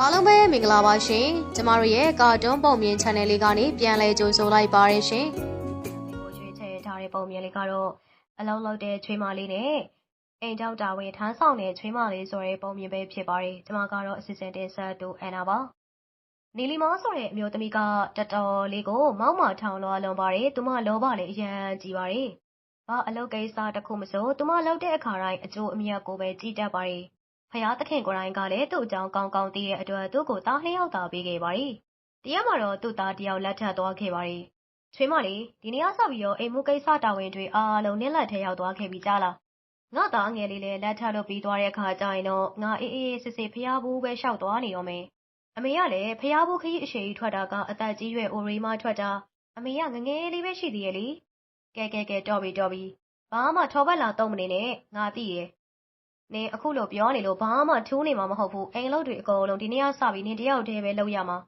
အားလုံးပဲမင်္ဂလာပါရှင်ကျမတို့ရဲ့ကာတွန်းပုံမြင် channel လေးကနေပြန်လည်ကြိုဆိုလိုက်ပါရရှင်ကိုရွေးချယ်ထားတဲ့ပုံမြင်လေးကတော့အလုံးလုံးတဲ့ချွေးမလေးနဲ့အိမ်ကြောက်တာဝင်ထမ်းဆောင်တဲ့ချွေးမလေးဆိုတဲ့ပုံမြင်ပဲဖြစ်ပါတယ်။ကျွန်မကတော့အစီအစဉ်တင်ဆက်တူအန်နာပါ။နီလီမောဆိုတဲ့အမျိုးသမီးကတော်တော်လေးကိုမောက်မာထောင်လွှာလွန်ပါတယ်။သူမလောဘလည်းအရန်ကြီးပါတယ်။ဘာအလုပ်ကိစ္စတစ်ခုမဆိုသူမလုပ်တဲ့အခါတိုင်းအကျိုးအမြတ်ကိုပဲကြည့်တတ်ပါတယ်။ ဖယားသခင်ကိုယ်တိုင်ကလည်း သူ့အကြောင်း ကောင်းကောင်းသိတဲ့အတွက် သူ့ကိုတားလျောက်တာပေးခဲ့ပါတယ်။တရားမှာတော့ သူ့သားတယောက်လက်ထပ်သွားခဲ့ပါတယ်။ချွေးမလေး ဒီနေ့ကစပြီးတော့ အိမ်မှုကိစ္စတာဝန်တွေ အားလုံး နင်းလက်ထဲ ရောက်သွားခဲ့ပြီကြားလား ငါသားငယ်လေးလည်းလက်ထပ်လို့ပြီးသွားတဲ့အခါကျရင်တော့ ငါ အေးအေးစစ်စစ်ဖျားဘူးပဲရှောက်သွားနေရောမယ် အမေကလည်းဖျားဘူးခရီး အရှိကြီးထွက်တာက အသက်ကြီးရွယ်အိုရီမထွက်တာ အမေကငငယ်လေးပဲ ရှိသေးရဲ့လေ ကဲ ကဲ ကဲ တော်ပြီ တော်ပြီ ဘာမှ ထော်ဘက်လာတော့မနေနဲ့ ငါသိရဲ့ နင်အခုလိုပြောနေလို့ ဘာမှထူးနေမှာမဟုတ်ဘူး အိမ်လုံးတွေအကုန်လုံး ဒီနေ့ကစပြီး နင်တယောက်တည်းပဲ လုပ်ရမှာ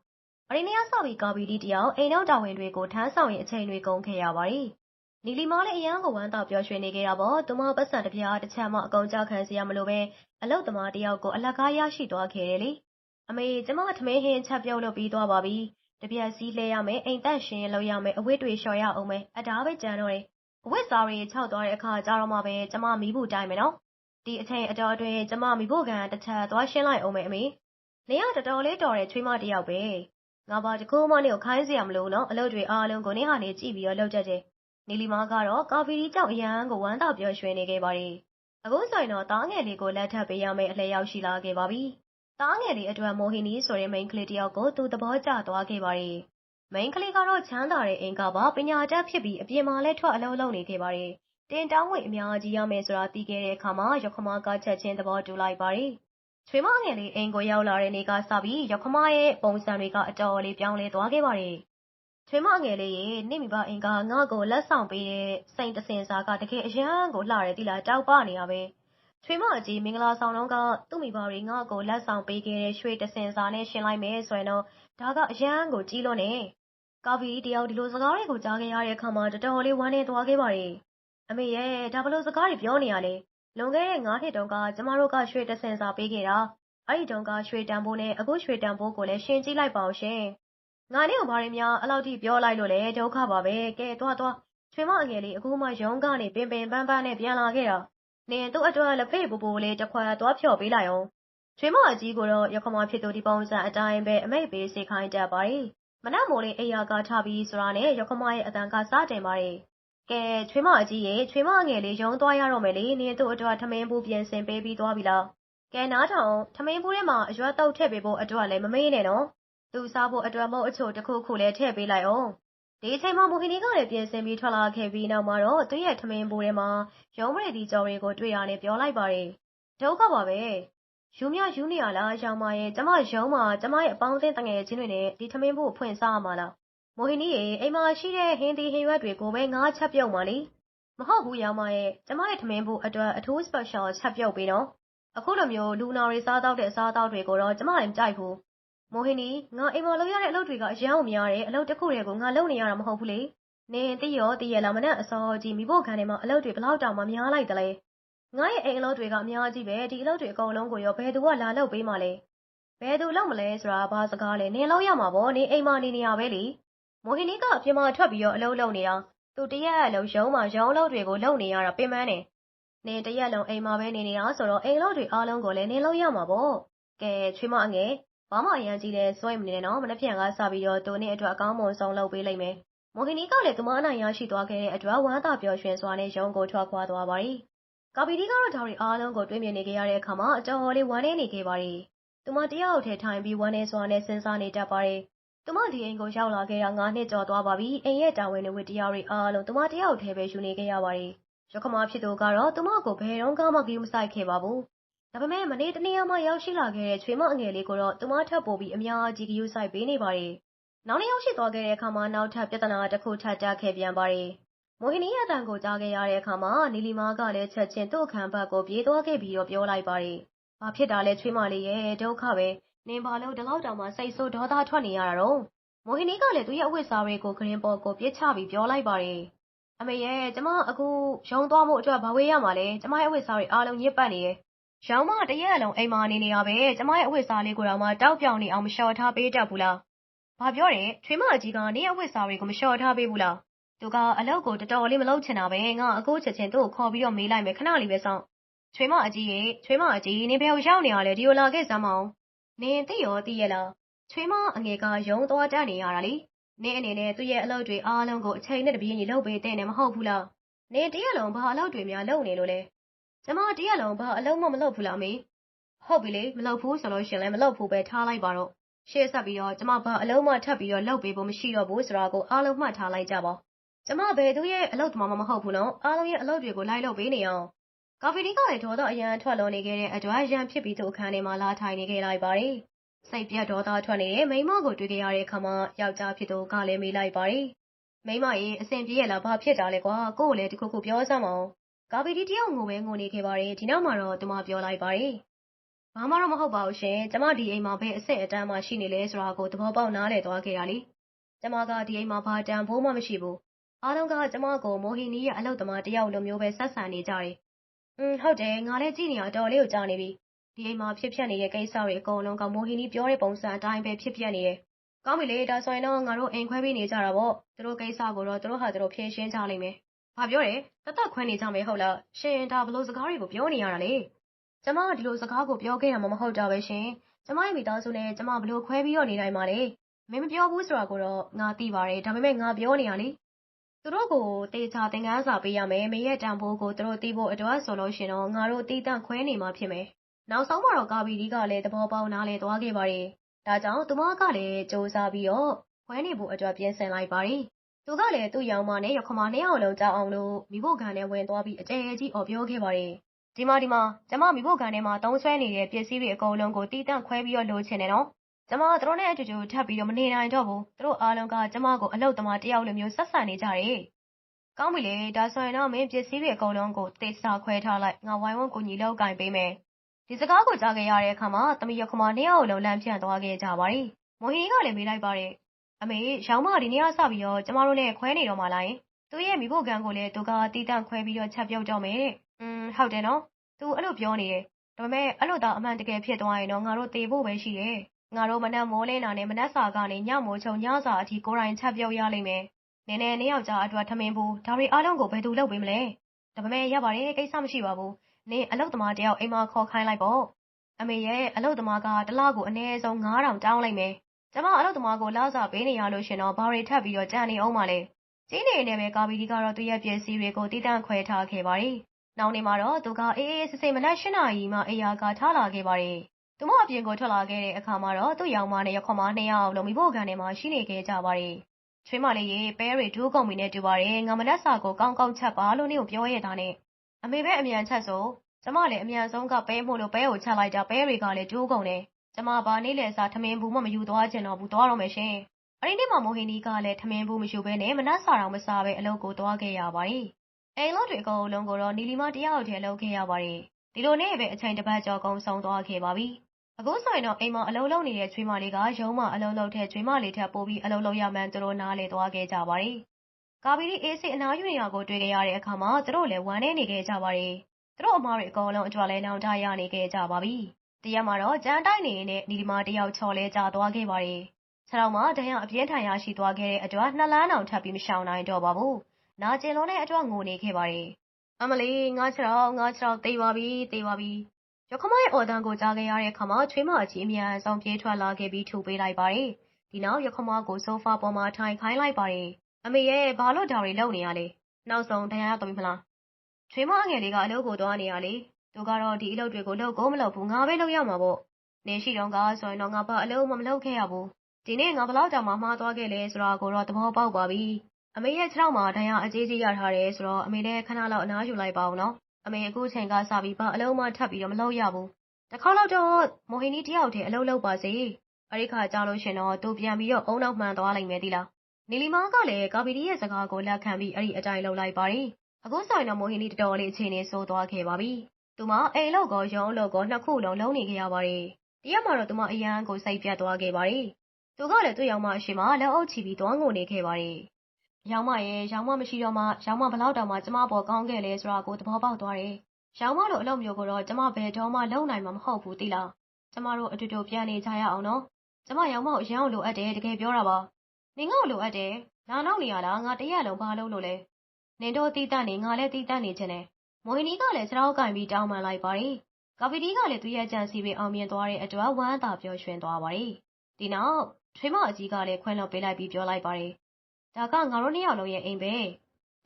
အရင်နေ့ကစပြီး ကာဗီဒီတယောက် အိမ်နောက်တာဝန်တွေကို ထမ်းဆောင်ရင်အချိန်တွေ ကုန်ခဲ့ရပါတယ်။နီလီမားလည်း အရန်ကို ဝမ်းသာပျော်ရွှင်နေခဲ့တာပေါ့။သူမပတ်စံတစ်ပြားတစ်ချက်မှ အကုန်ကြခံစရာမလိုပဲအလုတ်သမားတယောက်ကို အလကား ရရှိသွားခဲ့တယ်လေ။အမေ ကျမ ထမင်းဟင်းချက်ပြုတ်လုပ်ပြီးသွားပါပြီ။တပြက်စီးလဲရမယ် အိမ်တန့်ရှင်လုပ်ရမယ် အဝတ်တွေ လျှော်ရအောင်မယ်အတားပဲကြံတော့တယ်။အဝတ်စားတွေ ခြောက်သွားတဲ့အခါကြတော့မှပဲ ကျမ မီးဘူးတိုင်းမယ်နော်။ ဒီအချိန်အတော်အတွင်း ကျမ မီးဖို့ကန်တစ်ချက်သွားရှင်းလိုက်အောင်မယ် အမေ။နေရတော်တော်လေးတော်တဲ့ ချွေးမတယောက်ပဲ။ငါဘာတကူမှနေကို ခိုင်းစရာမလိုနော် အလုပ်တွေအားလုံးကိုနေဟာနေကြည့်ပြီးတော့ လုပ်တတ်တယ်။နီလီမာကတော့ ကာဖီဒီကြောင့် အရန်ကို ဝမ်းသာပျော်ရွှင်နေခဲ့ပါတယ်။အခုဆိုရင်တော့တားငယ်လေးကို လက်ထပ်ပေးရမယ့် အလှည့်ရောက်ရှိလာခဲ့ပါပြီ။တားငယ်လေးအတွက် မိုဟီနီဆိုတဲ့ မိန်းကလေးတယောက်ကို သူ သဘောကျသွားခဲ့ပါတယ်။မိန်းကလေးကတော့ ချမ်းသာတဲ့ အိမ်ကပါ ပညာတတ်ဖြစ်ပြီး အပြင်မှာလည်း ထွက်အလုပ်လုပ်နေခဲ့ပါတယ်။ တင်တောင်းဝင်အများကြီးရမယ်ဆိုတာ သိခဲ့တဲ့အခါမှာရခမက ချက်ချင်း သဘောတူလိုက်ပါတယ်။ချွေးမငယ်လေး အိမ်ကို ရောက်လာတဲ့နေ့ကစပြီးရောက်ခမရဲ့ ပုံစံတွေက အတော်လေး ပြောင်းလဲသွားခဲ့ပါတယ်။ချွေးမငယ်လေးရေနေမိဘအိမ်က ငါ့ကို လက်ဆောင်ပေးတဲ့ စိန်တစင်စာက တကယ် အရန်ကိုလှတယ်တိလား တောက်ပနေရပဲ။ချွေးမအကြီး မင်္ဂလာဆောင်တော့ကသူ့မိဘတွေ ငါ့ကို လက်ဆောင်ပေးခဲ့တဲ့ ရွှေတစင်စာနဲ့ရှင်လိုက်မယ်ဆိုရင်တော့ ဒါက အရန်ကို ကြီးလွန်းနေ။ကာဗီတယောက် ဒီလိုစကားတွေကို ကြားခဲ့ရတဲ့အခါမှာ တော်တော်လေး ဝမ်းနည်းသွားခဲ့ပါတယ်။ အမေရဲ့ ဒါဘလို့စကားတွေပြောနေရလဲ။လွန်ခဲ့တဲ့9နှစ်တုန်းက ကျမတို့က ရွှေတစင်စာပေးခဲ့တာ။အဲ့ဒီတုန်းက ရွှေတန်ဖိုးနဲ့ အခုရွှေတန်ဖိုးကိုလည်းရှင်ကြည့်လိုက်ပါအောင်ရှင်။ငါနဲ့ဘာတွေများ အဲ့လောက်ထိ ပြောလိုက်လို့လဲ ဒုက္ခပါပဲ။ကဲ သွားသွား ချွေမအငယ်လေး အခုမှ ရုံးကနေ ပင်ပင်ပန်းပန်းနဲ့ ပြန်လာခဲ့တာ။နင် သူ့အတွက် လက်ဖေးပူပူလေးတစ်ခွက် သွားဖြော်ပေးလိုက်အောင်။ချွေမအကြီးကိုတော့ရခမဖြစ်သူ ဒီပုံစံအတိုင်းပဲ အမိတ်ပေးစေခိုင်းတတ်ပါတယ်။မနက်မိုးလေးအိယာကထပြီးဆိုတာနဲ့ရခမရဲ့အတန်ကစတင်ပါတယ်။ ကဲ ချွေမအကြီးရေ ချွေမအငယ်လေး ရုံးသွားရတော့မယ်လေ နင်သူ့အတွက် ထမင်းဘူး ပြင်ဆင်ပေးပြီးသွားပြီလား။ကဲ နားထောင်ထမင်းဘူးထဲမှာ အရွက်တုပ်ထည့်ပေးဖို့အတွက်လည်း မမေ့နဲ့နော်။သူစားဖို့အတွက်မဟုတ်အချို့တစ်ခုခုလည်း ထည့်ပေးလိုက်အောင်။ဒီအချိန်မှာ မိုဟီနီကလည်း ပြင်ဆင်ပြီး ထွက်လာခဲ့ပြီးနောက်မှာတော့ သူ့ရဲ့ထမင်းဘူးထဲမှာ ရုံးပရိသီကြော်တွေကို တွေ့ရနဲ့ ပြောလိုက်ပါတယ်။ဒုက္ခပါပဲ။ယူမြယူနေရလားရောင်မရဲ့ကျမ ရုံးမှာ ကျမရဲ့ အပေါင်းအသင်းတငယ်ချင်းတွေနဲ့ ဒီထမင်းဘူးကို ဖွင့်စားရမှာလား။ မိုဟီနီရေအိမ်မှာရှိတဲ့ဟင်းသီးဟင်းရွက်တွေကိုပဲငါချက်ပြုတ်မှာလေ။မဟုတ်ဘူးရောင်မရဲ့ကျမရဲ့ထမင်းဘူးအတွက်အထူး special ချက်ပြုတ်ပေးနော်။အခုလိုမျိုးလူနာတွေစားတော့တဲ့အစားအသောက်တွေကိုတော့ကျမလည်းမကြိုက်ဘူး။မိုဟီနီငါအိမ်မှာလုပ်ရတဲ့အလုပ်တွေကအရန်ကိုများတယ်အလုပ်တစ်ခုတည်းကိုငါလုပ်နေရတာမဟုတ်ဘူးလေ။နင်သိရောသိရလားမနဲ့အစောကြီးမိဖို့ခံထဲမှာအလုပ်တွေဘလောက်တောင်မှများလိုက်တယ်လေ။ငါရဲ့အိမ်အလုပ်တွေကအများကြီးပဲဒီအလုပ်တွေအကုန်လုံးကိုရောဘယ်သူကလာလုပ်ပေးမှလဲ။ဘယ်သူလုပ်မလဲဆိုတာဘာစကားလဲနင်လုပ်ရမှာပေါ့နင်အိမ်မှာနေနေရပဲလေ။ မိုဟီနီကအပြင်မှာထွက်ပြီးတော့ အလုပ်လုပ်နေတာ သူတရက်အလုံး ရုံးမှာ ရုံးအလုပ်တွေကို လုပ်နေရတာ ပင်ပန်းတယ်။နင် တရက်လုံး အိမ်မှာပဲ နေနေတာဆိုတော့ အိမ်အလုပ်တွေ အားလုံးကိုလည်း နင်လုပ်ရမှာပေါ့။ကဲ ချွေးမအငယ် ဘာမှ အရန်ကြီးလဲစွဲမနေနဲ့နော် မနှက်ဖြန်ကစပြီးတော့ သူနဲ့အတွက် အကောင်းမွန်ဆုံး လုပ်ပေးလိုက်မယ်။မိုဟီနီကလည်း သူမ အနိုင်ရရှိသွားခဲ့တဲ့အတွက် ဝမ်းသာပျော်ရွှင်စွာနဲ့ ရုံးကို ထွက်ခွာသွားပါတယ်။ကာပီတီကတော့ ဒါတွေအားလုံးကို တွေးမြင်နေခဲ့ရတဲ့အခါမှာ အတော်လေး ဝမ်းနည်းနေခဲ့ပါတယ်။သူမတယောက်ထဲထိုင်ပြီး ဝမ်းနည်းစွာနဲ့ စဉ်းစားနေတတ်ပါတယ်။ သူမဒီအိမ်ကို ရောက်လာခဲ့တာ9နှစ်ကျော်သွားပါပြီ။အိမ်ရဲ့ တာဝန်တွေဝတ္တရားတွေအားလုံးသူမတယောက်ထဲပဲ ယူနေခဲ့ရပါတယ်။ရခမဖြစ်သူကတော့သူမကို ဘယ်တော့မှ ဂရုမစိုက်ခဲ့ပါဘူး။ဒါပေမဲ့ မနေ့တနေ့မှ ရောက်ရှိလာခဲ့တဲ့ ချွေမအငယ်လေးကိုတော့သူမထပ်ပို့ပြီး အများကြီး ဂရုစိုက်ပေးနေပါတယ်။နောက်နေ့ ရောက်ရှိသွားခဲ့တဲ့အခါမှာ နောက်ထပ် ပြဿနာတစ်ခု ထပ်တက်ခဲ့ပြန်ပါတယ်။မိုဟီနီရဲ့အတန်ကို ကြားခဲ့ရတဲ့အခါမှာ နီလီမာကလည်း ချက်ချင်း သူ့အခန်းဘက်ကို ပြေးသွားခဲ့ပြီးတော့ ပြောလိုက်ပါတယ်။ဘာဖြစ်တာလဲ ချွေးမလေးရဲ့ ဒုက္ခပဲ။ နင်ဘာလို့ ဒီလောက်တောင်မှ စိတ်ဆိုး ဒေါသထွက်နေရတာတော့။မိုဟီနီကလည်း သူ့ရဲ့အဝတ်စားတွေကိုဂရင်ပေါ်ကိုပြစ်ချပြီး ပြောလိုက်ပါတယ်။အမေရဲ့ ကျမ အခု ရုံးသွားမှုအတွက် ဘာဝေးရမှာလဲ။ကျမရဲ့ အဝတ်စားတွေအားလုံး ညစ်ပတ်နေရဲ့။ရောင်မ တရက်လုံး အိမ်မှာနေနေရပဲ ကျမရဲ့အဝတ်စားလေးကိုတော့မှ တောက်ပြောင်နေအောင် မလျှော်ထားပေးတတ်ဘူးလား။ဘာပြောတယ် ချွေးမကြီးကနေရဲ့အဝတ်စားတွေကို မလျှော်ထားပေးဘူးလား။သူက အလုပ်ကို တော်တော်လေး မလုပ်ချင်တာပဲ ငါ အခုချက်ချင်း သူ့ကိုခေါ်ပြီးတော့မေးလိုက်မယ် ခဏလေးပဲစောင့်။ချွေးမအကြီးရေ ချွေးမအကြီး နင်ဘယ်ကိုရောက်နေရလဲ ဒီကိုလာခဲ့စမ်းမအောင်။ နင်သိရောသိရလား။ချွေးမအငယ်ကရုံသွားတက်နေရတာလေ။နင်အနေနဲ့သူ့ရဲ့အလုပ်တွေအားလုံးကိုအချိန်နဲ့တပြေးညီလုပ်ပေးတဲ့နဲ့မဟုတ်ဘူးလား။နင်တရက်လုံးဘာအလုပ်တွေများလုပ်နေလို့လဲ။ကျမတရက်လုံးဘာအလုပ်မှမလုပ်ဘူးလားမေ။ဟုတ်ပြီလေမလုပ်ဘူးဆိုလို့ရှင်လည်းမလုပ်ဘူးပဲထားလိုက်ပါတော့။ရှေ့ဆက်ပြီးတော့ကျမဘာအလုပ်မှထပ်ပြီးတော့လုပ်ပေးဖို့မရှိတော့ဘူးဆိုတာကိုအားလုံးမှတ်ထားလိုက်ကြပါ။ကျမဘယ်သူရဲ့အလုပ်သမားမှမဟုတ်ဘူးနော်။အားလုံးရဲ့အလုပ်တွေကိုလိုက်လုပ်ပေးနေအောင်။ ကာဖီတီကလည်း ဒေါသအရန်ထွက်လွန်နေခဲ့တဲ့အတွက် ရန်ဖြစ်ပြီးသူ့အခန်းထဲမှာ လာထိုင်နေခဲ့လိုက်ပါတယ်။စိတ်ပြတ်ဒေါသထွက်နေတဲ့ မိန်းမကို တွေ့ကြရတဲ့အခါမှာ ယောက်ျားဖြစ်သူကလည်း မေးလိုက်ပါတယ်။မိန်းမရေ အဆင်ပြေရလား ဘာဖြစ်တာလဲကွာ ကို့ကိုလည်းဒီခုခုပြောစမ်းမအောင်။ကာဖီတီတယောက်ငိုပဲငိုနေခဲ့ပါတယ် ဒီနောက်မှာတော့ သူမပြောလိုက်ပါတယ်။ဘာမှတော့ မဟုတ်ပါဘူးရှင် ကျမ ဒီအိမ်မှာ ဘယ်အဆင့်အတန်းမှရှိနေလဲဆိုတာကို သဘောပေါက်နားလည်သွားခဲ့ရလေ။ကျမက ဒီအိမ်မှာ ဘာတန်ဖိုးမှမရှိဘူး။အားလုံးက ကျမကို မိုဟီနီရဲ့ အလုပ်သမားတယောက်လိုမျိုးပဲ ဆက်ဆံနေကြတယ်။ อืมဟုတ်တယ် ငါလည်းကြည့်နေရတော်လေးကို ကြားနေပြီ။ဒီအိမ်မှာ ဖြစ်ပျက်နေတဲ့ ကိစ္စတွေ အကုန်လုံးက မိုဟီနီပြောတဲ့ပုံစံအတိုင်းပဲ ဖြစ်ပျက်နေတယ်။ကောင်းပြီလေ ဒါဆိုရင်တော့ ငါတို့ အိမ်ခွဲပေးနေကြတာပေါ့။သူတို့ကိစ္စကိုတော့ သူတို့ဟာသူတို့ ဖြေရှင်းကြလိမ့်မယ်။ဘာပြောတယ်တသက်ခွဲနေကြမယ် ဟုတ်လား။ရှင် ဒါဘလို့စကားတွေကို ပြောနေရတာလေ။ကျမကဒီလိုစကားကို ပြောခဲ့ရမှာမဟုတ်တာပဲရှင်။ကျမရဲ့မိသားစုနဲ့ ကျမဘလို့ခွဲပြီးတော့ နေနိုင်မှာလဲ။မင်းမပြောဘူးဆိုတာကိုတော့ ငါသိပါတယ် ဒါပေမဲ့ ငါပြောနေရလေ။ သူတို့ကိုတေချာသင်ခန်းစာပေးရမယ်။မင်းရဲ့တန်ဖိုးကို သူတို့သိဖို့အတွက်ဆိုလို့ရှင်တော့ ငါတို့တီးတန့်ခွဲနေမှာဖြစ်မယ်။နောက်ဆုံးမှာတော့ ကာဗီဒီကလည်း သဘောပေါက် နားလည်သွားခဲ့ပါတယ်။ဒါကြောင့် သူမကလည်းစူးစမ်းပြီးတော့ ခွဲနေဖို့အတွက် ပြင်ဆင်လိုက်ပါတယ်။သူကလည်း သူ့ရောင်မနဲ့ရခမ နှစ်ယောက်လုံးကြောက်အောင်လို့မိဖို့ခံနဲ့ဝင်သွားပြီး အကျယ်ကြီး အော်ပြောခဲ့ပါတယ်။ဒီမှာ ဒီမှာ ကျမမိဖို့ခံထဲမှာတုံးဆွဲနေတဲ့ ပစ္စည်းတွေအကုန်လုံးကိုတီးတန့်ခွဲပြီးတော့ လိုချင်တယ်နော်။ ကျမသူတို့နဲ့အတူတူ ထပ်ပြီးတော့ မနေနိုင်တော့ဘူး။သူတို့အားလုံးက ကျမကို အလုတ်သမားတယောက်လိုမျိုး ဆက်ဆံနေကြတယ်။ကောင်းပြီလေ ဒါဆိုရင်တော့ မင်းပစ္စည်းတွေအကုန်လုံးကိုတေစာခွဲထားလိုက် ငါ ဝိုင်းဝန်းကူညီလောက်ကင်ပေးမယ်။ဒီစကားကိုကြားခဲ့ရတဲ့အခါမှာ သမီးရခမ နှစ်ယောက်လုံးလမ်းဖြန့်သွားခဲ့ကြပါတယ်။မိုဟီကလည်း မေးလိုက်ပါတယ်။အမေ ရောင်မ ဒီနေ့ကစပြီးတော့ ကျမတို့နဲ့ ခွဲနေတော့မှလား။သူ့ရဲ့မိဖို့ကန်ကိုလည်း သူကတီးတန့်ခွဲပြီးတော့ ချက်ပြုတ်တော့မယ်တဲ့။อืมဟုတ်တယ်နော်။သူ အဲ့လိုပြောနေတယ်။ဒါပေမဲ့ အဲ့လိုတော့အမှန်တကယ်ဖြစ်သွားရင်တော့ ငါတို့တေဖို့ပဲရှိတယ်။ ငါတို့ မနက်မိုးလင်းတာနဲ့ မနက်စာကနေ ညမိုးချုံညစာအထိ ကိုယ်တိုင်ချက်ပြုတ်ရလိမ့်မယ်။နည်းနည်းနှစ်ယောက်ကြားအတွက် ထမင်းဘူးဒါတွေအားလုံးကို ဘယ်သူလုပ်ပေးမလဲ။ဒါပေမဲ့ ရပါတယ် ကိစ္စမရှိပါဘူး။နင် အလုတ်သမားတယောက် အိမ်မှာခေါ်ခိုင်းလိုက်ပေါ့။အမေရဲ့ အလုတ်သမားကတစ်လကို အနည်းဆုံး9000တောင်းလိုက်မယ်။ကျမ အလုတ်သမားကို လစာပေးနေရလို့ရှင်တော့ ဘာတွေထပ်ပြီးတော့ကြံနေအောင်မလဲ။ကြီးနေနေပဲ ကာဗီဒီကတော့ သူ့ရဲ့ပစ္စည်းတွေကိုတီးတန့်ခွဲထားခဲ့ပါတယ်။နောက်နေ့မှာတော့ သူက အေးအေးဆေးဆေး မနက် ၈ နာရီမှ အိယာကထားလာခဲ့ပါတယ်။ သူမအပြင်ကို ထွက်လာခဲ့တဲ့အခါမှာတော့ သူ့ရောင်မနဲ့ရခွန်မနှစ်ယောက်လုံးမိဖို့ကန်ထဲမှာ ရှိနေခဲ့ကြပါတယ်။ချွေးမလေးရေ ပဲတွေဒူးကုန်ပြီနဲ့ တူပါတယ် ငါမနက်စာကို ကောင်းကောင်းချက်ပါလို့ နင့်ကိုပြောရတာနဲ့ အမေပဲ အမြန်ချက်ဆို ကျမလည်း အမြန်ဆုံးက ပဲမို့လို့ ပဲကိုချက်လိုက်တာ ပဲတွေကလည်းဒူးကုန်တယ် ကျမ ဘာနေ့လဲစားထမင်းဘူးမှ မယူသွားချင်တော့ဘူး သွားတော့မယ်ရှင် အဲ့ဒီနေ့မှမိုဟိနီကလည်း ထမင်းဘူးမယူဘဲနဲ့ မနက်စာတော့မစားဘဲ အလုပ်ကို သွားခဲ့ရပါတယ်အိမ်လုံးတွေ အကုန်လုံးကိုတော့ နီလီမ တယောက်တည်း လုပ်ခဲ့ရပါတယ် ဒီလိုနဲ့ပဲ အချိန်တစ်ပတ်ကျော် ကုန်ဆုံးသွားခဲ့ပါပြီ အခုဆိုရင်တော့ အိမ်မှာအလုံးလုံးနေတဲ့ ချွေးမလေးက ရုံးမအလုံးလုံးတဲ့ ချွေးမလေးထက် ပိုပြီး အလုံးလုံးရမှန်း သူတို့နားလေသွားခဲ့ကြပါတယ်။ကာဗီဒီအေးစစ်အနားယူနေတာကို တွေ့ကြရတဲ့အခါမှာ သူတို့လည်း ဝမ်းနေနေခဲ့ကြပါတယ်။သူတို့အမားတွေ အကုန်လုံးအကြွလဲနောင်တရနေခဲ့ကြပါပြီ။တရက်မှာတော့ ကြမ်းတိုက်နေနဲ့ နီဒီမာတယောက် ချော်လဲကြသွားခဲ့ပါတယ်။ခြေထောက်မှာ ဒဏ်ရာအပြင်းထန် ရရှိသွားခဲ့တဲ့အတွက်နှစ်လန်းအောင် ထပ်ပြီး မရှောင်နိုင်တော့ပါဘူး။နာကျင်လုံးတဲ့အတွက် ငိုနေခဲ့ပါတယ်။အမလီငါခြေထောက် ငါခြေထောက်တေးပါပြီတေးပါပြီ။ ရခမရဲ့ အော်တန်ကို ကြားခဲ့ရတဲ့အခါမှာ ချွေးမအကြီး အမြန်ဆောင်ပြေးထွက်လာခဲ့ပြီးထူပေးလိုက်ပါတယ်။ဒီနောက် ရခမကို ဆိုဖာပေါ်မှာ ထိုင်ခိုင်းလိုက်ပါတယ်။အမေရဲ့ ဘာလို့ဒါတွေလုပ်နေရလဲ။နောက်ဆုံးတရားရတော့ပြီမလား။ချွေးမအငယ်လေးက အလုပ်ကိုသွားနေရလေ။သူကတော့ ဒီအလုပ်တွေကို လုပ်ကိုမလုပ်ဘူး ငါပဲလုပ်ရမှာပေါ့။နေရှိတော့ကဆိုရင်တော့ ငါဘာအလုပ်မှ မလုပ်ခဲ့ရဘူး။ဒီနေ့ ငါဘလောက်တောင်မှမှားသွားခဲ့လဲဆိုတာကိုတော့ သဘောပေါက်ပါပြီ။အမေရဲ့ ခြေထောက်မှာ ဒဏ်ရာအကြီးကြီးရထားတယ်ဆိုတော့ အမေလည်း ခဏလောက် အနားယူလိုက်ပါအောင်နော်။ အမေအခုချိန်ကစပြီးဘာအလုံးမှထပ်ပြီးတော့မလုပ်ရဘူး။တစ်ခါတော့တော့မိုဟိနီတယောက်တည်းအလုပ်လုပ်ပါစေ။အဲ့ဒီခါကြာလို့ရှင်တော့သူပြန်ပြီးတော့အုံနောက်မှန်သွားလိုက်မယ်ဒီလား။နီလီမာကလည်းကာဗီဒီရဲ့စကားကိုလက်ခံပြီးအဲ့ဒီအတိုင်းလုပ်လိုက်ပါတယ်။အခုဆိုရင်တော့မိုဟိနီတော်တော်လေးအချိန်နဲ့ဆိုးသွားခဲ့ပါပြီ။သူမအိမ်လောက်ကောရုံးလောက်ကောနှစ်ခုလုံးလုံးနေခဲ့ရပါတယ်။တရက်မှာတော့သူမအရန်ကိုစိတ်ပြတ်သွားခဲ့ပါတယ်။သူကလည်းသူ့ရောင်မအရှိမလက်အုပ်ချီပြီးသွားငိုနေခဲ့ပါတယ်။ ရောင်မရဲ့ရောင်မမရှိတော့မှရောင်မဘလောက်တောင်မှ ကျမပေါ် ကောင်းခဲ့လဲဆိုတာကို သဘောပေါက်သွားတယ်ရောင်မလို့အလုပ်မျိုးကိုတော့ ကျမ ဘယ်တော့မှ လုပ်နိုင်မှာ မဟုတ်ဘူး သိလား ကျမတို့ အတူတူ ပြန်နေကြရအောင်နော် ကျမရောင်မကို အရန်ကို လိုအပ်တယ် တကယ်ပြောတာပါ နင်ငါ့ကို လိုအပ်တယ် လာနောက်နေရလား ငါ တရက်လုံး ဘာလုပ်လို့လဲ နင်တို့တီးတတ်နေ ငါလည်းတီးတတ်နေခြင်းနဲ့မွေနီကလည်းစတောက်ကင်ပြီး တောင်းပန်လိုက်ပါတယ် ကာပီတီကလည်း သူရဲ့ကြံစီပြီးအောင်မြင်သွားတဲ့အတွက် ဝမ်းသာပျော်ရွှင်သွားပါတယ် ဒီနောက်ထွေးမအကြီးကလည်း ခွင့်လွှတ်ပေးလိုက်ပြီး ပြောလိုက်ပါတယ် ဒါကငါတို့နှစ်ယောက်လုံးရဲ့အိမ်ပဲ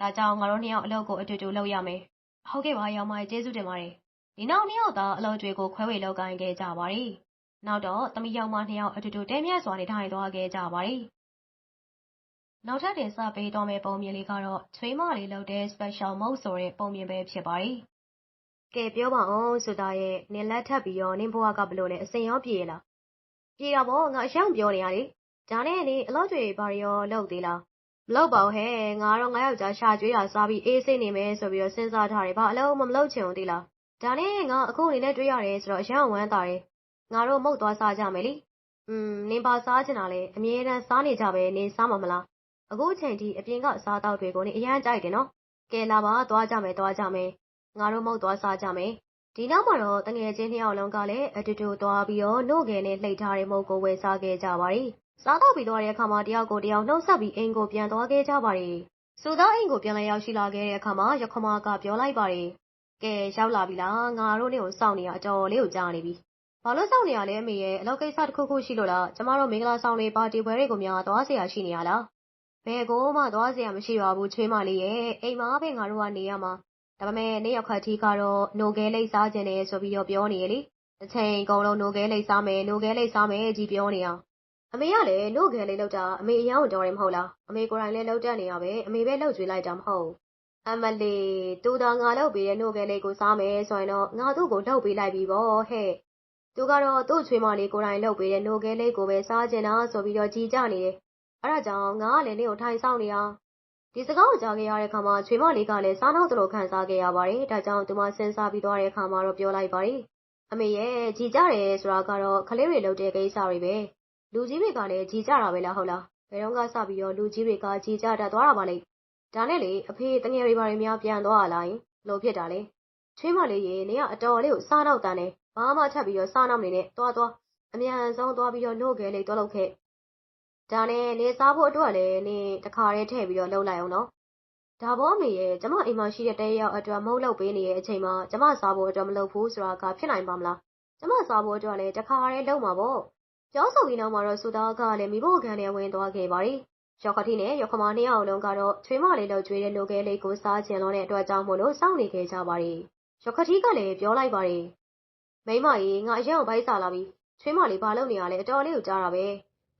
ဒါကြောင့်ငါတို့နှစ်ယောက်အလုပ်ကိုအတူတူလုပ်ရမယ်ဟုတ်ကဲ့ပါရောင်မကျေးဇူးတင်ပါတယ်ဒီနောက်နှစ်ယောက်သားအလုပ်တွေကိုခွဲဝေလုပ်ကိုင်ခဲ့ကြပါတယ်နောက်တော့သမီးယောက်မနှစ်ယောက်အတူတူတဲမြတ်စွာနေထိုင်သွားခဲ့ကြပါတယ်နောက်ထပ်တင်ဆက်ပေးသွားမယ့်ပုံမြင်လေးကတော့ချွေးမလေးလုပ်တဲ့ special mode ဆိုတဲ့ပုံမြင်ပဲဖြစ်ပါတယ်။ကဲပြောပါအောင်ဆိုတာရဲ့နင်လက်ထပ်ပြီးတော့နင်ဘဝကဘလို့လဲအစင်ရောပြေရလား။ပြေတာပေါ့ငါအရှောင်ပြောနေရလေ။ဒါနဲ့နေအလို့တွေဘာရောလုပ်သေးလား။ မလုပ်ပါဘူးဟဲ့ငါတော့ငါယောက်ျားရှာကျွေးတာစားပြီးအေးစိတ်နေမယ်ဆိုပြီးတော့စဉ်းစားထားတယ်ဘာအလုံးမမလုပ်ချင်ဘူးသေးလား။ဒါနဲ့ငါအခုအနေနဲ့တွေ့ရတယ်ဆိုတော့အရှောင်ဝမ်းတာတယ်။ငါတို့မုတ်သွားစားကြမယ်လေ။อืมနင်ပါစားချင်တာလဲအမြဲတမ်းစားနေကြပဲနင်စားမှာမလား။အခုချိန်ထိအပြင်ကအစားအသောက်တွေကိုနေအရန်ကြိုက်တယ်နော်။ကဲလာပါသွားကြမယ်သွားကြမယ်။ငါတို့မုတ်သွားစားကြမယ်။ဒီနောက်မှာတော့တငယ်ချင်းနှစ်ယောက်လုံးကလည်းအတူတူသွားပြီးတော့နှုတ်ငယ်နဲ့လှိတ်ထားတဲ့မုတ်ကိုဝယ်စားခဲ့ကြပါရီ။ စားတော့ပြီးသွားတဲ့အခါမှာတယောက်ကိုတယောက်နှုတ်ဆက်ပြီးအိမ်ကိုပြန်သွားခဲ့ကြပါတယ်။ဆိုတော့အိမ်ကိုပြန်လာရောက်ရှိလာခဲ့တဲ့အခါမှာရခမကပြောလိုက်ပါတယ်။ကဲရောက်လာပြီလားငါတို့နေ့ကိုစောင့်နေရအတော်လေးကိုကြားနေပြီ။ဘာလို့စောင့်နေရလဲအမေရဲ့အလောက်ကိစ္စတစ်ခုခုရှိလို့လားကျမတို့မင်္ဂလာဆောင်လေးပါတီပွဲတွေကိုများသွားစရာရှိနေရလား။ဘယ်ကိုမှသွားစရာမရှိပါဘူးချွေးမလေးရဲ့အိမ်မှာပဲငါတို့ကနေရမှာဒါပေမဲ့နေ့ရက်ခါတီကတော့နိုကဲလိတ်စားခြင်းနဲ့ဆိုပြီးတော့ပြောနေရလေ။တစ်ချိန်အကုန်လုံးနိုကဲလိတ်စားမယ်နိုကဲလိတ်စားမယ်ကြီးပြောနေအောင် အမေကလည်းနိုကဲလိတ်လောက်တာအမေအယောင်တော်တယ်မဟုတ်လားအမေကိုယ်တိုင်လည်းလောက်တတ်နေရပဲအမေပဲလောက်ကျွေးလိုက်တာမဟုတ်အမလီတူတာငါလောက်ပေးတဲ့နိုကဲလိတ်ကိုစားမယ်ဆိုရင်တော့ငါသူ့ကိုလှုပ်ပေးလိုက်ပြီဗောဟဲ့သူကတော့သူ့ချွေးမလေးကိုယ်တိုင်လှုပ်ပေးတဲ့နိုကဲလိတ်ကိုပဲစားကျင်တာဆိုပြီးတော့ကြည်ကြနေတယ်အဲ့ဒါကြောင့်ငါကလည်းနင့်ကိုထိုင်ဆောင်နေတာဒီစကားကိုကြားခဲ့ရတဲ့အခါမှာချွေမလေးကလည်းစားနောက်သလိုခံစားခဲ့ရပါတယ်ဒါကြောင့်သူမစဉ်းစားပြီးသွားတဲ့အခါမှာတော့ပြောလိုက်ပါတယ်အမေရဲ့ကြည်ကြတယ်ဆိုတာကတော့ကလေးတွေလုပ်တဲ့ကိစ္စတွေပဲ လူကြီးတွေကလည်းကြည်ကြတာပဲလားဟုတ်လားဘယ်တော့ကစပြီးတော့လူကြီးတွေကကြည်ကြတတ်သွားတာပါလေဒါနဲ့လေအဖေတငယ်တွေဘာတွေများပြန်သွားလာရင်လို့ဖြစ်တာလေချွေးမလေးရေနေကအတော်လေးကိုစားနောက်တန်းနေဘာမှထပ်ပြီးတော့စားနောက်နေနဲ့သွားသွားအမြန်ဆုံးသွားပြီးတော့နှုတ်ခဲလေးတွားလုပ်ခဲ့ဒါနဲ့နေစားဖို့အတွက်လည်းနေတခါတည်းထည့်ပြီးတော့လှုပ်လိုက်အောင်နော်ဒါဘောမေရဲ့ကျမအိမ်မှာရှိတဲ့တဲရောက်အတွက်မဟုတ်လုပ်ပေးနေတဲ့အချိန်မှာကျမစားဖို့အတွက်မလုပ်ဘူးဆိုတာကဖြစ်နိုင်ပါမလားကျမစားဖို့အတွက်လည်းတခါတည်းလုပ်မှာပေါ့ ပြောဆိုပြီးနောက်မှာတော့စူသားကလည်းမိဖို့ခံနဲ့ဝင်သွားခဲ့ပါရီရောက်ခတိနဲ့ရောက်ခမ နှစ်ယောက်လုံးကတော့ ချွေးမလေးလောက်ကျွေးတဲ့လိုကဲလေးကို စားကျင်လို့တဲ့အတွက်ကြောင့်မို့လို့ စောင့်နေခဲ့ကြပါရီရောက်ခတိကလည်း ပြောလိုက်ပါရီမိမကြီးငါ အရင်ကဘိုက်စားလာပြီ ချွေးမလေး ဘာလုပ်နေရလဲ အတော်လေးကို ကြားတာပဲ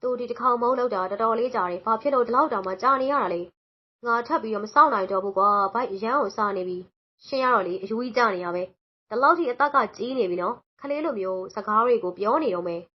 သူ ဒီတစ်ခေါက်မုန်းလောက်တာ တော်တော်လေးကြာတယ်။ဘာဖြစ်လို့ ဒီလောက်တောင်မှ ကြာနေရတာလဲ။ငါ ထပ်ပြီးတော့ မစောင့်နိုင်တော့ဘူးကွာ။ဘိုက်အရန်ကိုစားနေပြီ။ရှင်းရတော့လေအယူကြီးကြာနေရပဲ။ဒီလောက်ထိ အသက်က ကြီးနေပြီနော်။ခလေးလိုမျိုး စကားတွေကို ပြောနေတော့မယ်။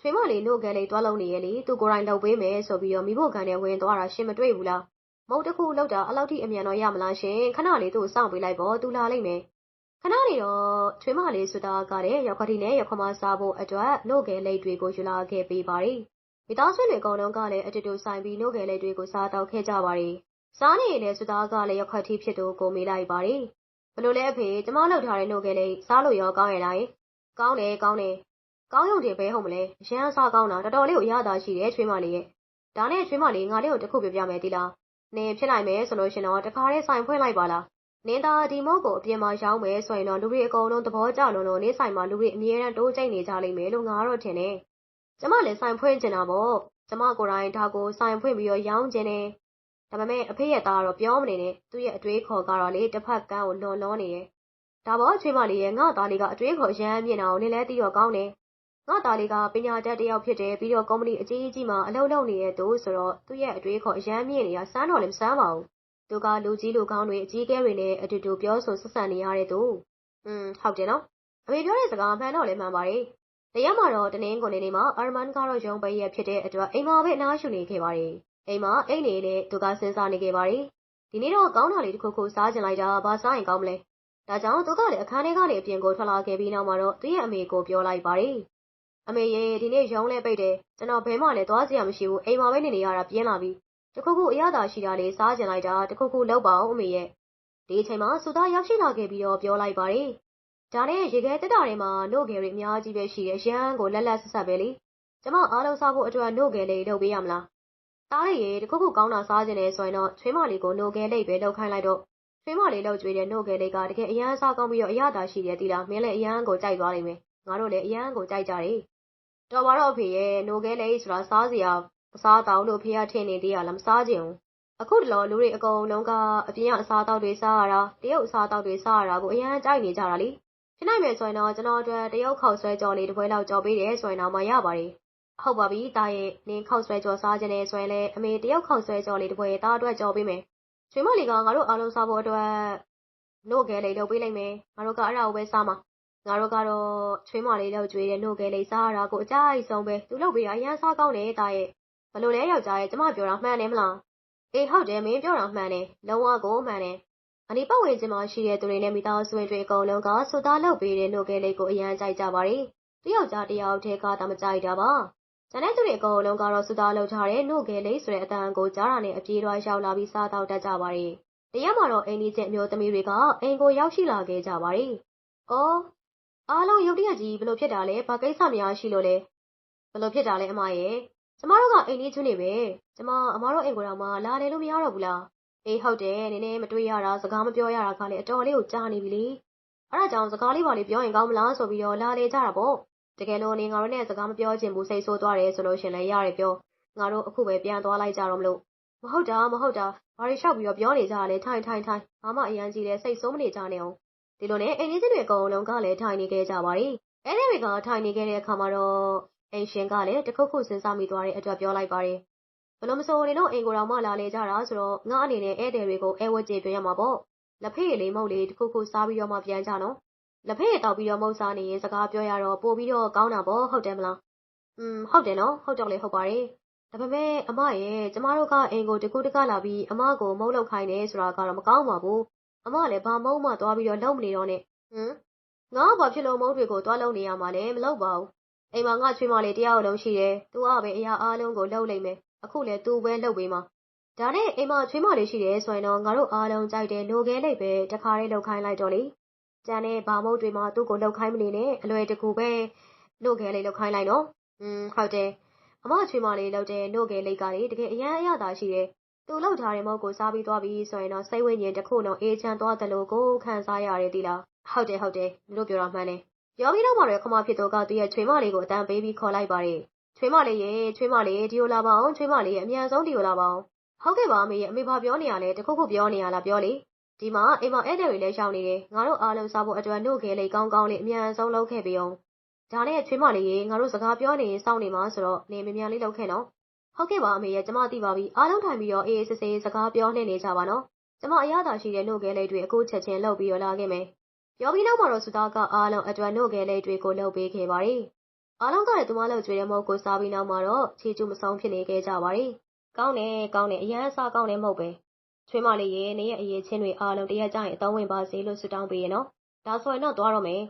ချွေးမလေး နို့ခဲလေးတွားလုံးနေရဲ့လေ သူကိုယ်တိုင်လုပ်ပေးမယ်ဆိုပြီးတော့မိဖို့ကန်နဲ့ဝင်သွားတာ ရှင်းမတွေ့ဘူးလား။မုတ်တစ်ခုလောက်တာအလောက်ထိ အမြန်တော့ရမလားရှင်။ခဏလေး သူ့ကို စောင့်ပေးလိုက်ပေါ့ သူလာလိမ့်မယ်။ခဏနေတော့ ချွေးမလေးဆိုတာကတဲ့ရောက်ခတိနဲ့ရောက်ခမစားဖို့အတွက် နို့ခဲလေးတွေကို ယူလာခဲ့ပေးပါရီ။မိသားစုတွေအကုန်လုံးကလည်း အတူတူဆိုင်ပြီးနှုတ်ခဲလေးတွေကို စားတော့ခဲ့ကြပါတယ်။စားနေလေစသားကလည်းရောက်ခတ်ထီဖြစ်သူကို မေးလိုက်ပါတယ်။ဘလို့လဲအဖေ ကျမလောက်ထားတဲ့နှုတ်ခဲလေးစားလို့ရော ကောင်းရဲ့လား။ကောင်းတယ် ကောင်းတယ်။ ကောင်းရုံတင်ပဲဟုတ်မလဲ။ရမ်းစားကောင်းတာတော်တော်လေးကိုရတာရှိတယ်ချွေးမလေးရဲ့။ဒါနဲ့ချွေးမလေးငါလေးကိုတစ်ခုပြပြမယ်ဒီလား။နင်ဖြစ်နိုင်မယ်ဆိုလို့ရှင်တော့တခါတည်းဆိုင်ဖွင့်လိုက်ပါလား။နင်သာဒီမုတ်ကိုအပြင်မှာရောင်းမယ်ဆိုရင်တော့လူတွေအကုန်လုံးသဘောကျလုံးလုံးနေဆိုင်မှာလူတွေအမြဲတမ်းတိုးကျိတ်နေကြလိမ့်မယ်လို့ငါတော့ထင်တယ်။ကျမလည်းဆိုင်ဖွင့်ကျင်တာပေါ့ကျမကိုယ်တိုင်ဒါကိုဆိုင်ဖွင့်ပြီးတော့ရောင်းကျင်တယ်ဒါပေမဲ့အဖေရဲ့သားကတော့ပြောမနေနဲ့သူ့ရဲ့အတွေးခေါ်ကတော့လေတစ်ဖက်ကန်းကိုလွန်လောနေတယ်ဒါပေါ့ချွေးမလေးရဲ့ငါသားလေးကအတွေးခေါ်ရမ်းမြင်တာကိုနင်လည်းသိတော့ကောင်းတယ် ငါသားလေးကပညာတတ်တစ်ယောက်ဖြစ်တယ်ပြီးတော့ကုမ္ပဏီအကြီးကြီးမှာအလုပ်လုပ်နေတဲ့သူဆိုတော့သူ့ရဲ့အတွေးခေါ်အရမ်းမြင်နေတာစမ်းတော့လည်းမစမ်းပါဘူးသူကလူကြီးလူကောင်းတွေအကြီးကဲတွေနဲ့အတူတူပြောဆိုဆက်ဆံနေရတဲ့သူอืมဟုတ်တယ်နော်အမေပြောတဲ့စကားမှန်တော့လည်းမှန်ပါတယ်။တရားမှာတော့တနင်္ဂနွေနေ့မှာအာရမန်ကတော့ရုံးပိတ်ရက်ဖြစ်တဲ့အတွက်အိမ်မှာပဲအနားယူနေခဲ့ပါတယ်။အိမ်မှာအိမ်နေနဲ့သူကစဉ်းစားနေခဲ့ပါတယ်။ဒီနေ့တော့ကောင်းတာလေးတစ်ခုခုစားကျင်လိုက်တာဘာစားရင်ကောင်းမလဲ။ဒါကြောင့်သူကလည်းအခန်းထဲကနေအပြင်ကိုထွက်လာခဲ့ပြီးနောက်မှာတော့သူ့ရဲ့အမေကိုပြောလိုက်ပါတယ်။ အမေရေဒီနေ့ရုံးလဲပိတ်တယ်။ကျွန်တော်ဘဲမှလည်းသွားစရာမရှိဘူး။အိမ်မှာပဲနေနေရတာပြင်းလာပြီ။တခုခုအရသာရှိတာလေးစားကျင်လိုက်တာတခုခုလောက်ပါအောင်အမေရဲ့ဒီအချိန်မှာစူသားရောက်ရှိလာခဲ့ပြီးတော့ပြောလိုက်ပါတယ်။ဒါနဲ့ရေခဲတက်တာထဲမှာနို့ငယ်တွေအများကြီးပဲရှိတယ်ရန်ကိုလက်လက်ဆက်ဆက်ပဲလေ။ကျမအားလုံးစားဖို့အတွက်နို့ငယ်လေးလုပ်ပေးရမလား။တားရရေတခုခုကောင်းတာစားခြင်းနဲ့ဆိုရင်တော့ချွေးမလေးကိုနို့ငယ်လေးပဲလုပ်ခိုင်းလိုက်တော့ချွေးမလေးလုပ်ကြွေးတဲ့နို့ငယ်လေးကတကယ်အရန်စားကောင်းပြီးတော့အရသာရှိတယ်တီလားမင်းလည်းအရန်ကိုကြိုက်သွားလိမ့်မယ်။ငါတို့လည်းအရန်ကိုကြိုက်ကြတယ်။ တော်ပါတော့အဖေရဲ့နို့ငယ်လေးဆိုတာစားစရာမစားတော့လို့ဖေကထင်နေသေးရလားမစားခြင်းဘူး။အခုတလောလူတွေအကုန်လုံးကအပြင်ကအစားအသောက်တွေစားရတာတရုတ်အစားအသောက်တွေစားရတာကိုအရန်ကြိုက်နေကြတာလေဖြစ်နိုင်မယ်ဆိုရင်တော့ကျွန်တော်အတွက်တရုတ်ခောက်ဆွဲကြော်လေးတစ်ပွဲလောက်ကြော်ပေးတယ်ဆိုရင်တော့မရပါတယ်ဟုတ်ပါပြီတာရဲ့နင်းခောက်ဆွဲကြော်စားခြင်းနဲ့ဆိုရင်လည်းအမေတရုတ်ခောက်ဆွဲကြော်လေးတစ်ပွဲတာအတွက်ကြော်ပေးမယ်ချွေးမလေးကငါတို့အားလုံးစားဖို့အတွက်နို့ခဲလေးလုပ်ပေးလိုက်မယ်ငါတို့ကအဲ့ဒါကိုပဲစားမှာ ငါတို့ကတော့ချွေးမလေးလောက်ကျွေးတဲ့နို့ခဲလေးစားရတာကိုအကြိုက်ဆုံးပဲသူလုပ်ပေးတာအရန်စားကောင်းတယ်တာရဲ့ဘလို့လဲယောက်ျားရဲ့ကျမပြောတာမှန်တယ်မလားအေးဟုတ်တယ်မင်းပြောတာမှန်တယ်လုံးဝကိုမှန်တယ်အနီပတ်ဝန်းကျင်မှာရှိတဲ့သူတွေနဲ့မိသားစုဝင်တွေအကုန်လုံးကစူသားလုပ်ပေးတဲ့နို့ကဲလေးကိုအရန်ကြိုက်ကြပါတယ်။သူယောက်ျားတယောက်တည်းကသာမကြိုက်တာပါ။ကျန်တဲ့သူတွေအကုန်လုံးကတော့စူသားလုပ်ထားတဲ့နို့ကဲလေးဆိုတဲ့အတန်ကိုကြားတာနဲ့အပြေးတော်ရောက်လာပြီးစားတော့တတ်ကြပါတယ်။တရားမှာတော့အိမ်ကြီးချက်မျိုးသမီးတွေကအိမ်ကိုရောက်ရှိလာခဲ့ကြပါတယ်။အော် အားလုံး ရုတ်တရက်ကြီးဘလို့ဖြစ်တာလဲ ဘာကိစ္စများရှိလို့လဲဘလို့ဖြစ်တာလဲ အမရဲ့ကျမတို့က အိမ်ကြီးကျွနေပဲ ကျမ အမတို့အိမ်ကိုတော့မှ လာတယ်လို့ မရတော့ဘူးလား အေး ဟုတ်တယ် နည်းနည်း မတွေ့ရတာ စကားမပြောရတာကလည်း အတော်လေးကို ကြားနေပြီလေ အဲ့ဒါကြောင့် စကားလေးပါလေး ပြောရင်ကောင်းမလားဆိုပြီးတော့ လာလေကြတာပေါ့ တကယ်လို့နေငါတို့နဲ့ စကားမပြောချင်ဘူး စိတ်ဆိုးသွားတယ်ဆိုလို့ရှင်လည်း ရတယ်ပြော ငါတို့ အခုပဲ ပြန်သွားလိုက်ကြတော့မလို့ မဟုတ်တာ မဟုတ်တာ ဘာတွေလျှောက်ပြီးတော့ ပြောနေကြရလဲ ထိုင် ထိုင် ထိုင် ဘာမှ အရန်ကြီးလဲစိတ်ဆိုးမနေကြနဲ့အောင် ဒီလိုနဲ့အိမ်ကြီးတွေအကုန်လုံးကလည်းထိုင်နေခဲ့ကြပါရီအဲ့ဒီတွေကထိုင်နေခဲ့တဲ့အခါမှာတော့အိမ်ရှင်ကလည်းတခုခုစဉ်းစားမိသွားတဲ့အတွက်ပြောလိုက်ပါတယ်ဘလို့မစိုးနေတော့အိမ်ကိုတော်မှလာလေကြတာဆိုတော့ငါအနေနဲ့ဧည့်သည်တွေကိုအဲဝတ်ကြေပြရမှာပေါ့လက်ဖေးလေးမုတ်လေးတစ်ခုခုစားပြီးတော့မှပြန်ကြနော်လက်ဖေးတောက်ပြီးတော့မုတ်စားနေရင်စကားပြောရတော့ပို့ပြီးတော့ကောင်းတာပေါ့ဟုတ်တယ်မလားอืมဟုတ်တယ်နော်ဟုတ်တော့လေဟုတ်ပါတယ်ဒါပေမဲ့အမရဲ့ကျမတို့ကအိမ်ကိုတကူတကလာပြီးအမကိုမုတ်လောက်ခိုင်းနေဆိုတာကတော့မကောင်းပါဘူး အမလည်းဘာမုတ်မှသွားပြီးတော့လုံမနေတော့နဲ့ဟမ်ငါကဘာဖြစ်လို့မုတ်တွေကိုသွားလုံနေရမှာလဲမလုပ်ပါဘူးအိမ်မှာငါချွေးမလေးတယောက်လုံးရှိတယ်သူကပဲအရာအားလုံးကိုလှုပ်လိုက်မယ်အခုလည်းသူ့ပဲလှုပ်ပေးမှာဒါနဲ့အိမ်မှာချွေးမလေးရှိတယ်ဆိုရင်တော့ငါတို့အားလုံးကြိုက်တယ်လိုခဲလိုက်ပဲတခါလေးလှုပ်ခိုင်းလိုက်တော့လေကျန်တဲ့ဘာမုတ်တွေမှာသူ့ကိုလှုပ်ခိုင်းမနေနဲ့အလွယ်တကူပဲနို့ခဲလေးလှုပ်ခိုင်းလိုက်နော်อืมဟုတ်တယ်အမချွေးမလေးလှုပ်တဲ့နို့ခဲလေးကလေတကယ်အရန်အရသာရှိတယ် သူလှုပ်ထားတဲ့မုတ်ကိုစားပြီးသွားပြီးဆိုရင်တော့စိတ်ဝိညာဉ်တစ်ခုလုံးအေးချမ်းသွားတယ်လို့ကိုခံစားရတယ်တိလားဟုတ်တယ်ဟုတ်တယ်လို့ပြောတာမှန်တယ်ပြောပြီးတော့မှတော့ခမဖြစ်တော့ကသူ့ရဲ့ချွေးမလေးကိုအတန်ပေးပြီးခေါ်လိုက်ပါတယ်ချွေးမလေးရေချွေးမလေးဒီလိုလာပါအောင်ချွေးမလေးရဲ့အမြန်ဆုံးဒီလိုလာပါအောင်ဟုတ်ကဲ့ပါအမေရဲ့အမေဘာပြောနေရလဲတခုခုပြောနေရလားပြောလေဒီမှာအိမ်မှာဧည့်သည်တွေလည်းရှောင်နေတယ်ငါတို့အားလုံးစားဖို့အတွက်နှုတ်ခဲလေးကောင်းကောင်းလေးအမြန်ဆုံးလုပ်ခဲ့ပြီးအောင်ဒါနဲ့ချွေးမလေးရေငါတို့စကားပြောနေရင်စောင့်နေမှာဆိုတော့နေမြန်မြန်လေးလုပ်ခဲ့နော် ဟုတ်ကဲ့ပါအမေရဲ့ကျမသိပါပြီအားလုံးထိုင်ပြီးတော့အေးအေးဆေးဆေးစကားပြောနေနေကြပါနော်ကျမအရသာရှိတဲ့နှုတ်ခဲလေးတွေအခုချက်ချင်းလုပ်ပြီးတော့လာခဲ့မယ်ပြောပြီးနောက်မှာတော့စူသားကအားလုံးအတွက်နှုတ်ခဲလေးတွေကိုလုပ်ပေးခဲ့ပါတယ်အားလုံးကလည်းသူမလှုပ်ကြွေးတဲ့မဟုတ်ကိုစားပြီးနောက်မှာတော့ချီကျူးမဆုံးဖြစ်နေခဲ့ကြပါတယ်ကောင်းတယ်ကောင်းတယ်အရန်အစားကောင်းတယ်မဟုတ်ပဲချွေးမလေးရေနေရဲ့အရေးချင်းတွေအားလုံးတရက်ကြရင်အသုံးဝင်ပါစေလို့ဆုတောင်းပေးရနော်ဒါဆိုရင်တော့သွားတော့မယ်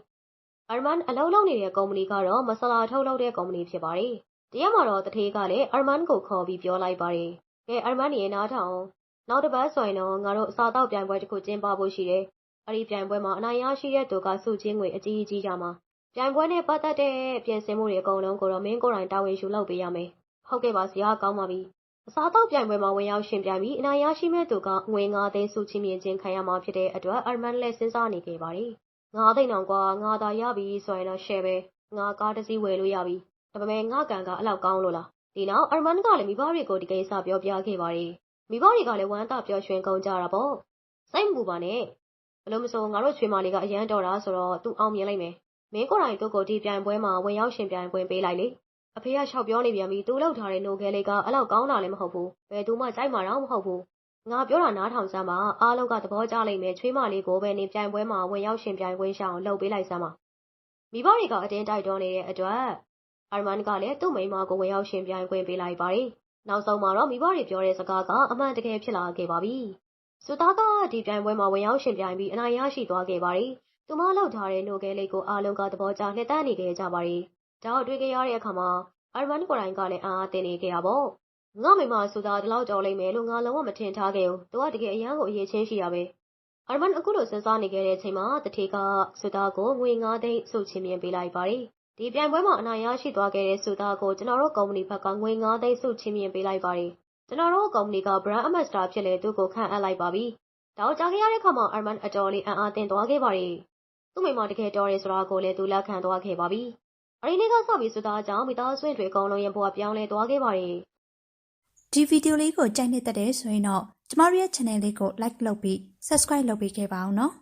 အာမန်အလုံးလုံးနေတဲ့ကုမ္ပဏီကတော့မဆလာထုတ်လုပ်တဲ့ကုမ္ပဏီဖြစ်ပါတယ် တရက်မှာတော့တထေးကလည်းအာမန်ကိုခေါ်ပြီးပြောလိုက်ပါတယ်ကဲအာမန်ရေနားထောင်နောက်တစ်ပတ်ဆိုရင်တော့ငါတို့အစာတော့ပြိုင်ပွဲတစ်ခုကျင်းပဖို့ရှိတယ်အဲ့ဒီပြိုင်ပွဲမှာအနိုင်ရရှိတဲ့သူကစုချင်းငွေအကြီးကြီးကြမှာပြိုင်ပွဲနဲ့ပတ်သက်တဲ့ပြင်ဆင်မှုတွေအကုန်လုံးကိုတော့မင်းကိုယ်တိုင်တာဝန်ယူလုပ်ပေးရမယ်ဟုတ်ကဲ့ပါဆရာကောင်းပါပြီအစားတော့ပြိုင်ပွဲမှာဝင်ရောက်ရှင်ပြိုင်ပြီးအနိုင်ရရှိမဲ့သူကငွေ9သိန်းစုချင်းမြင့်ခြင်းခံရမှာဖြစ်တဲ့အတွက်အာမန်လည်းစဉ်းစားနေခဲ့ပါတယ်9သိန်းတောင်ကွာငါသာရပြီဆိုရင်တော့ share ပဲငါကားတစ်စီးဝယ်လို့ရပြီ ဒါပေမဲ့ငါကန်ကအလောက်ကောင်းလို့လားဒီနောက်အာမန်ကလည်းမိဘတွေကိုဒီကိစ္စပြောပြခဲ့ပါတယ်မိဘတွေကလည်းဝမ်းသာပျော်ရွှင်ကုန်ကြတာပေါ့စိတ်မပူပါနဲ့ဘလို့မဆိုငါတို့ချွေမာလေးကအရန်တော်တာဆိုတော့သူအောင်မြင်လိုက်မယ်မင်းကိုယ်တိုင်သူ့ကိုဒီပြိုင်ပွဲမှာဝင်ရောက်ရှင်ပြိုင်ပွဲပေးလိုက်လေအဖေကရှောက်ပြောနေပြန်ပြီသူလောက်ထားတဲ့နိုခဲလေးကအလောက်ကောင်းတာလည်းမဟုတ်ဘူးဘယ်သူမှကြိုက်မှာတော့မဟုတ်ဘူးငါပြောတာနားထောင်စမ်းပါအားလုံးကသဘောကျလိမ့်မယ်ချွေးမလေးကိုပဲနေပြိုင်ပွဲမှာဝင်ရောက်ရှင်ပြိုင်ပွဲရှောင်လှုပ်ပေးလိုက်စမ်းပါမိဘတွေကအတင်းတိုက်တွန်းနေတဲ့အတွက် အာမန်ကလည်းသူ့မိန်းမကိုဝင်ရောက်ရှင်ပြိုင်ခွင့်ပေးလိုက်ပါတယ်နောက်ဆုံးမှာတော့မိဘတွေပြောတဲ့စကားကအမှန်တကယ်ဖြစ်လာခဲ့ပါပြီစူသားကဒီပြိုင်ပွဲမှာဝင်ရောက်ရှင်ပြိုင်ပြီးအနိုင်ရရှိသွားခဲ့ပါတယ်သူမလှုပ်ထားတဲ့နိုကဲလေးကိုအားလုံးကသဘောကျနှစ်သက်နေခဲ့ကြပါတယ်ဒါတော့တွေ့ကြရတဲ့အခါမှာအာမန်ကိုယ်တိုင်ကလည်းအားအသင်နေခဲ့ရပေါ့ငါမိမစူသားဒီလောက်ကြော်လိမ့်မယ်လို့ငါလုံးဝမထင်ထားခဲ့ဘူးသူကတကယ်အရန်ကိုအရေးချင်းရှိရပဲအာမန်အခုလိုစဉ်းစားနေခဲ့တဲ့အချိန်မှာတထေကစုသားကိုငွေ9သိန်းစုချီးမြှင့်ပေးလိုက်ပါတယ်။ ဒီပြိုင်ပွဲမှာအနိုင်ရရှိသွားခဲ့တဲ့စုသားကိုကျွန်တော်တို့ကုမ္ပဏီဘက်ကငွေ9သိန်းစုချီးမြှင့်ပေးလိုက်ပါတယ်။ကျွန်တော်တို့ကုမ္ပဏီက brand ambassador ဖြစ်လေသူ့ကိုခန့်အပ်လိုက်ပါပြီ။ဒါကိုကြားခဲ့ရတဲ့အခါမှာအာမန်အတော်လေးအံ့အားသင့်သွားခဲ့ပါတယ်။သူ့မိမတကယ်တော်တယ်ဆိုတာကိုလည်းသူလက်ခံသွားခဲ့ပါပြီ။အရင်နေ့ကစပြီးစုသားကြောင့်မိသားစုဝင်တွေအကုန်လုံးရဲ့ဘဝပြောင်းလဲသွားခဲ့ပါတယ်။ဒီဗီဒီယိုလေးကိုကြိုက်နေတတ်တယ်ဆိုရင်တော့ကျမတို့ရဲ့ channel လေးကို like လုပ်ပြီး subscribe လုပ်ပေးခဲ့ပါအောင်နော်